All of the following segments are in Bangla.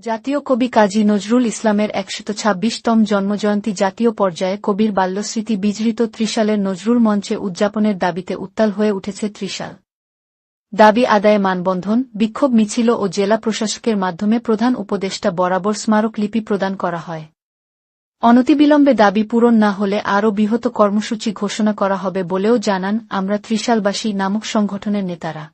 জাতীয় কবি কাজী নজরুল ইসলামের একশত ছাব্বিশতম জন্মজয়ন্তী জাতীয় পর্যায়ে কবির বাল্যস্মৃতি বিজড়িত ত্রিশালের নজরুল মঞ্চে উদযাপনের দাবিতে উত্তাল হয়ে উঠেছে ত্রিশাল। দাবি আদায়ে মানবন্ধন, বিক্ষোভ মিছিল ও জেলা প্রশাসকের মাধ্যমে প্রধান উপদেষ্টা বরাবর স্মারকলিপি প্রদান করা হয়। অনতিবিলম্বে দাবি পূরণ না হলে আরও বৃহৎ কর্মসূচি ঘোষণা করা হবে বলেও জানান আমরা ত্রিশালবাসী নামক সংগঠনের নেতারা।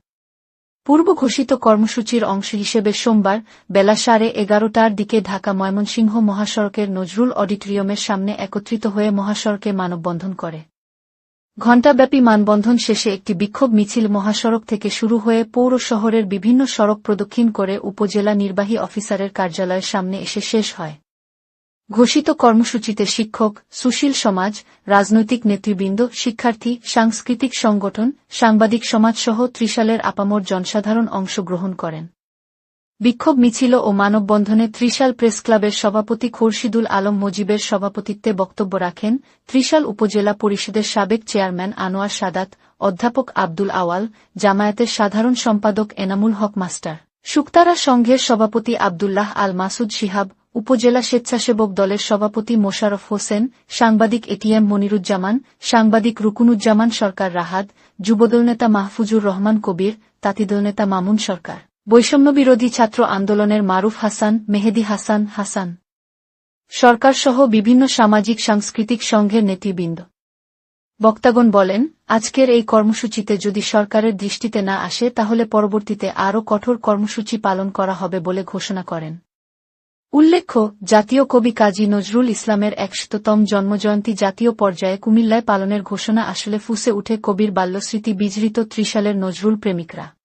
পূর্ব ঘোষিত কর্মসূচির অংশ হিসেবে সোমবার বেলা সাড়ে এগারোটার দিকে ঢাকা ময়মনসিংহ মহাসড়কের নজরুল অডিটোরিয়ামের সামনে একত্রিত হয়ে মহাসড়কে মানববন্ধন করে। ঘণ্টাব্যাপী মানবন্ধন শেষে একটি বিক্ষোভ মিছিল মহাসড়ক থেকে শুরু হয়ে পৌর শহরের বিভিন্ন সড়ক প্রদক্ষিণ করে উপজেলা নির্বাহী অফিসারের কার্যালয়ের সামনে এসে শেষ হয়। ঘোষিত কর্মসূচিতে শিক্ষক, সুশীল সমাজ, রাজনৈতিক নেতৃবৃন্দ, শিক্ষার্থী, সাংস্কৃতিক সংগঠন, সাংবাদিক সমাজসহ ত্রিশালের আপামর জনসাধারণ অংশগ্রহণ করেন। বিক্ষোভ মিছিল ও মানববন্ধনে ত্রিশাল প্রেস ক্লাবের সভাপতি খোরশিদুল আলম মজিবের সভাপতিত্বে বক্তব্য রাখেন ত্রিশাল উপজেলা পরিষদের সাবেক চেয়ারম্যান আনোয়ার সাদাত, অধ্যাপক আব্দুল আওয়াল, জামায়াতের সাধারণ সম্পাদক এনামুল হক মাস্টার। শুক্তারা সংঘের সভাপতি আবদুল্লাহ আল মাসুদ শিহাব উপজেলা স্বেচ্ছাসেবক দলের সভাপতি মোশারফ হোসেন, সাংবাদিক এটিএম মনিরুজ্জামান, সাংবাদিক রুকুনুজ্জামান সরকার রাহাত, যুবদল নেতা মাহফুজুর রহমান কবির, তাঁতিদল নেতা মামুন সরকার। বৈষম্যবিরোধী ছাত্র আন্দোলনের মারুফ হাসান, মেহেদি হাসান হাসান। সরকারসহ বিভিন্ন সামাজিক সাংস্কৃতিক সংঘের নেতৃবৃন্দ। বক্তাগণ বলেন, আজকের এই কর্মসূচিতে যদি সরকারের দৃষ্টিতে না আসে তাহলে পরবর্তীতে আরও কঠোর কর্মসূচি পালন করা হবে বলে ঘোষণা করেন। উল্লেখ্য, জাতীয় কবি কাজী নজরুল ইসলামের একশততম জন্মজয়ন্তী জাতীয় পর্যায়ে কুমিল্লায় পালনের ঘোষণা আসলে ফুসে উঠে কবির বাল্যস্মৃতি বিজড়িত ত্রিশালের নজরুল প্রেমিকরা।